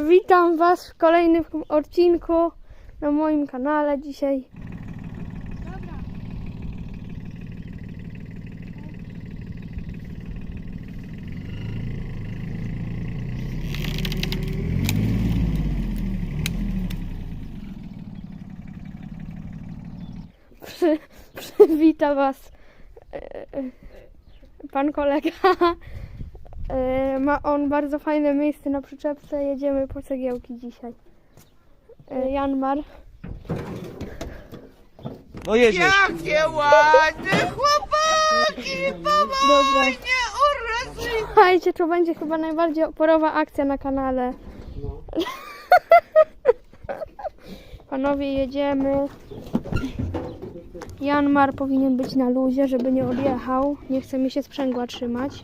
Witam Was w kolejnym odcinku na moim kanale dzisiaj. Przy, przywita Was e, e, pan kolega. E, Ma on bardzo fajne miejsce na przyczepce. Jedziemy po cegiełki dzisiaj. E, Janmar. No jedziesz. Jakie ładne chłopaki! Dobra. Słuchajcie, to będzie chyba najbardziej oporowa akcja na kanale. Panowie, jedziemy. Janmar powinien być na luzie, żeby nie odjechał. Nie chce mi się sprzęgła trzymać.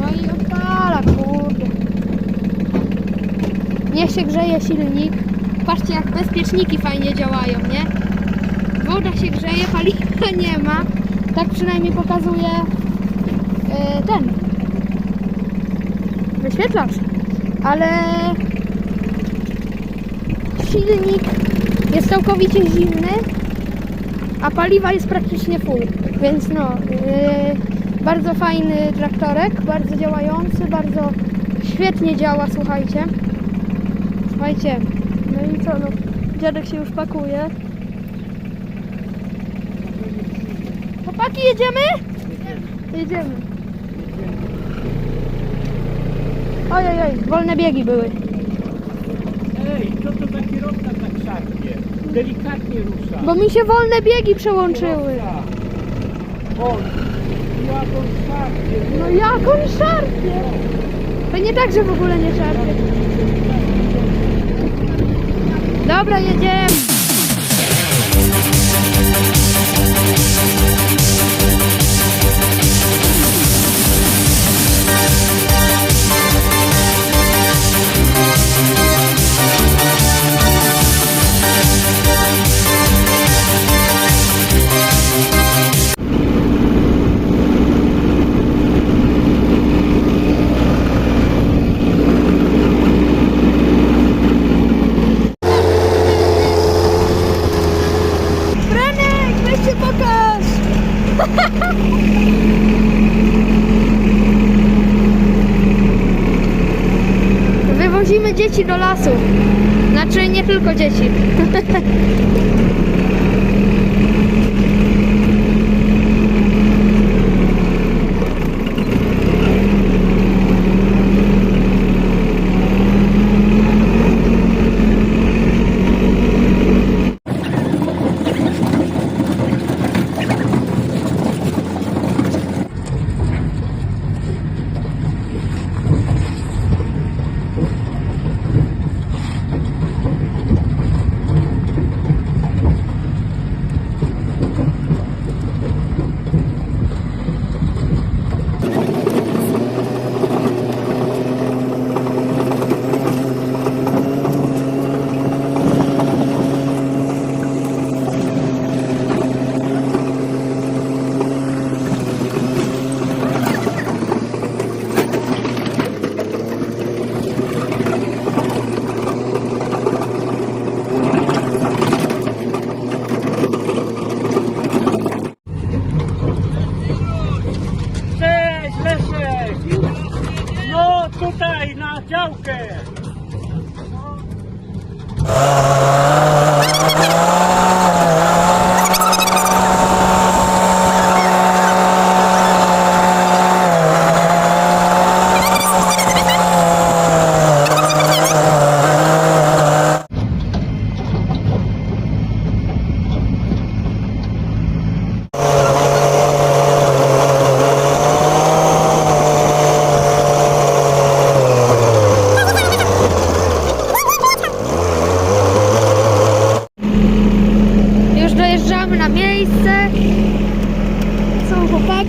No i odpala, kurde. Niech się grzeje silnik. Patrzcie, jak bezpieczniki fajnie działają, nie? Woda się grzeje, paliwa nie ma. Tak przynajmniej pokazuje e, ten wyświetlacz. Ale silnik jest całkowicie zimny, a paliwa jest praktycznie full. Więc no, e, bardzo fajny traktorek, bardzo działający, bardzo świetnie działa, słuchajcie. Słuchajcie, no i co, no, dziadek się już pakuje. Chłopaki, jedziemy? Jedziemy. Ojej, oj, wolne biegi były. Ej, co to za kierowca tak szarpie? Delikatnie rusza. Bo mi się wolne biegi przełączyły. O, jak on szarpie. No jak on szarpie? To nie tak, że w ogóle nie szarpie. Dobra, jedziemy. Dzieci do lasu. Znaczy nie tylko dzieci.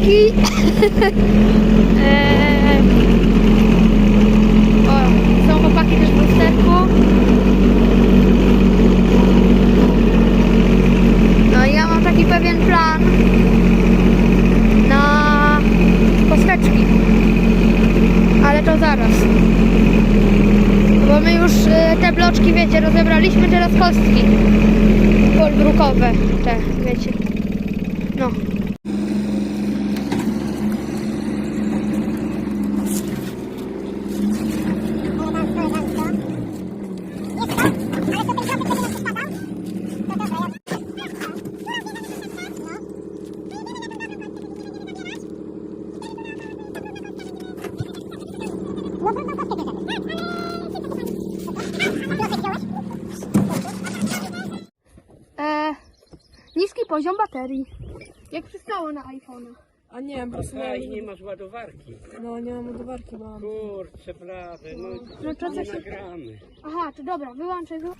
o, są chłopaki też w lusterku. No ja mam taki pewien plan na kosteczki. Ale to zaraz. Bo my już y, te bloczki, wiecie, rozebraliśmy teraz kostki. Polbrukowe te, wiecie. No. Poziom baterii. Jak przystało na iPhone'a. A nie, po prostu A i nie masz ładowarki. no nie mam ładowarki, bo mam. Kurczę, blady, no, No to nie nagramy. Aha, to dobra, wyłączę go.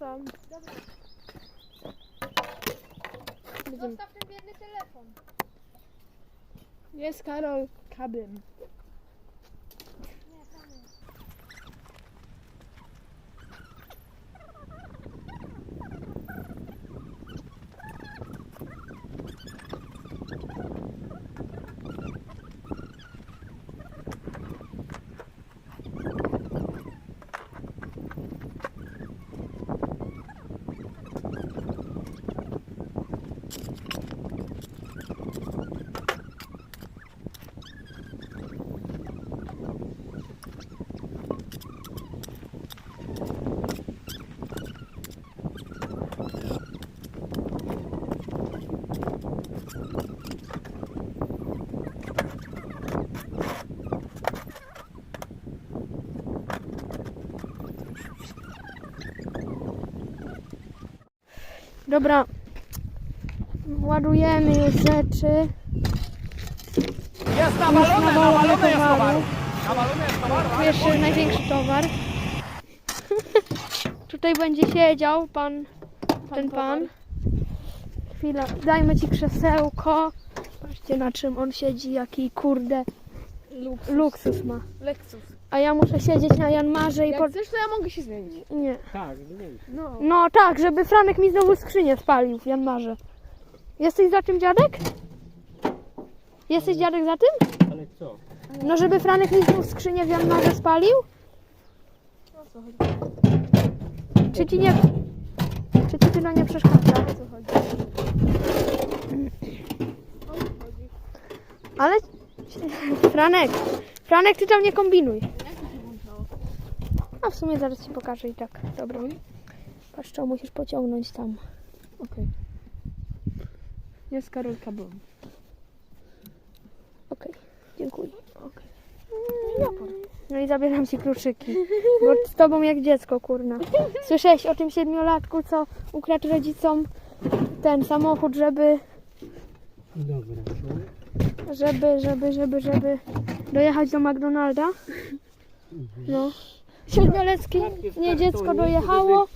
Tam? Zostaw ten biedny telefon. Jest Karol Kabym. Dobra. Ładujemy już rzeczy. Jest nawalone, nawalone jest towaru. Nawalone jest. Tu jeszcze największy towar. Tutaj będzie siedział pan, ten pan. Chwila, dajmy ci krzesełko. Patrzcie na czym on siedzi, jaki kurde Luksus. luksus ma. Lexus. A ja muszę siedzieć na Janmarze i Jak po... chcesz, to ja mogę się zmienić. Nie. Tak, zmienić. No. No tak, żeby Franek mi znowu skrzynię spalił w Janmarze. Jesteś za tym dziadek? Jesteś dziadek za tym? Ale co? No żeby Franek mi znowu skrzynię w Janmarze spalił? O co chodzi? Czy ci nie... Czy ci to nie przeszkadza? O co chodzi? O co chodzi? Ale... Franek, Franek, ty tam nie kombinuj. Jak to się włączało? A w sumie zaraz ci pokażę i tak. Dobra. Patrz, co musisz pociągnąć tam. Okej. Jest Karol Kabym. Okej, dziękuję. Japon. No i zabieram ci kluczyki. Bo z tobą jak dziecko, kurna. Słyszałeś o tym siedmiolatku, co ukradł rodzicom ten samochód, żeby, Dobra, żeby, żeby, żeby, żeby dojechać do McDonalda? No. Siedmioletkie nie dziecko dojechało,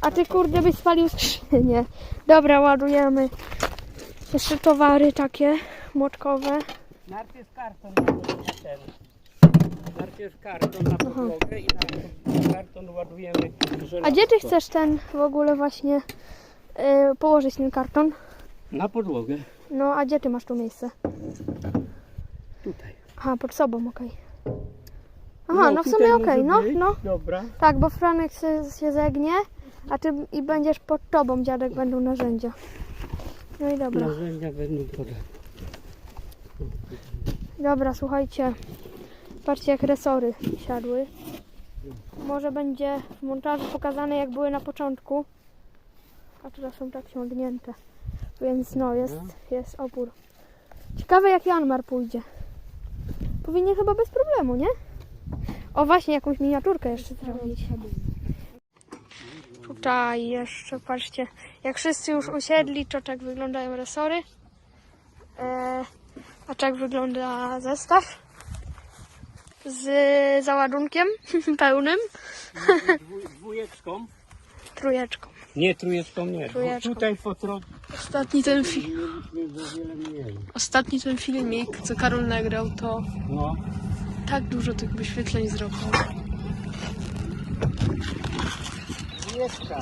a ty kurde byś spalił skrzynię. Dobra, ładujemy. Jeszcze towary takie młotkowe. Najpierw karton na ten. Najpierw karton na podłogę i na karton ładujemy żelazko. A gdzie ty chcesz ten w ogóle właśnie y, położyć ten karton? Na podłogę. No, a gdzie ty masz tu miejsce? Tutaj. Aha, pod sobą, okej. Aha, no, w sumie okej, no, no. Dobra. Tak, bo Franek się, się zegnie, a ty i będziesz pod tobą, dziadek, będą narzędzia. No i dobra. Narzędzia będą podane. Dobra, słuchajcie. Patrzcie, jak resory siadły. Może będzie w montażu pokazane jak były na początku. A teraz są tak ciągnięte. Więc no, jest, jest opór. Ciekawe jak Janmar pójdzie. Powinien chyba bez problemu, nie? O właśnie, jakąś miniaturkę jeszcze zrobić. Tutaj jeszcze, patrzcie, jak wszyscy już usiedli, to tak wyglądają resory. E, a tak wygląda zestaw z załadunkiem pełnym, Dwójeczką. trujeczką. Nie, trójeczką nie. Trójeczką. Tutaj po drodze Ostatni ten, fi- mieliśmy za wiele mniej. ostatni ten filmik, co Karol nagrał, to No. Tak dużo tych wyświetleń zrobił. Dwójeczka.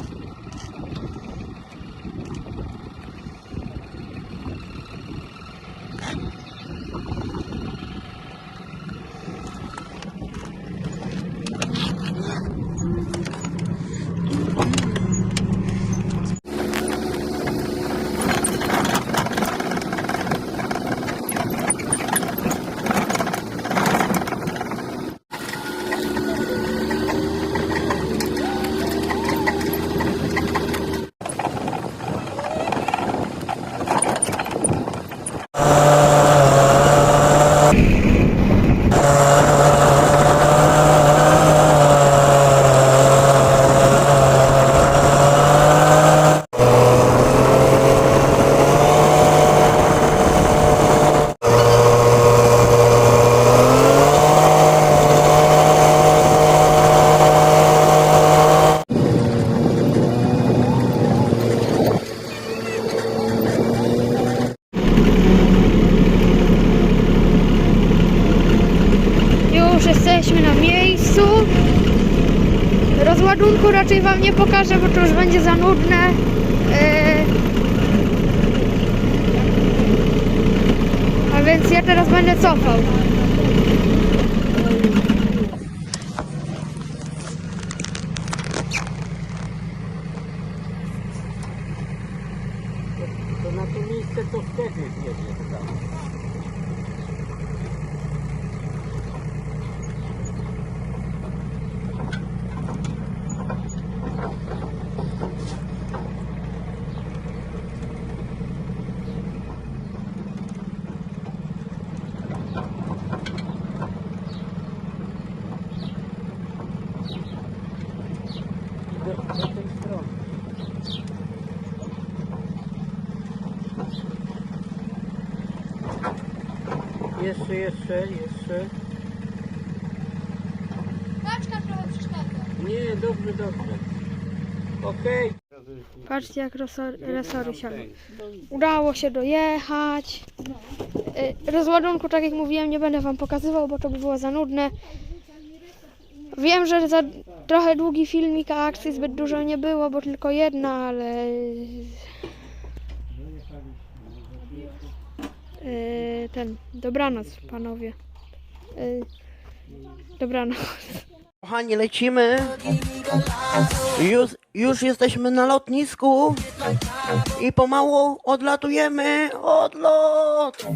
Już jesteśmy na miejscu. Rozładunku raczej Wam nie pokażę, bo to już będzie za nudne. Yy. A więc ja teraz będę cofał. Jeszcze, jeszcze, jeszcze. Paczka trochę przeszkadza. Nie, dobrze, dobrze. Okej. Patrzcie jak resory, resory siadą. Udało się dojechać. Y, Rozładunku, tak jak mówiłem, nie będę Wam pokazywał, bo to by było za nudne. Wiem, że za trochę długi filmik, a akcji zbyt dużo nie było, bo tylko jedna, ale... Y, Ten, dobranoc panowie. Y, Dobranoc. Kochani, lecimy. Już, już jesteśmy na lotnisku i pomału odlatujemy. Odlot!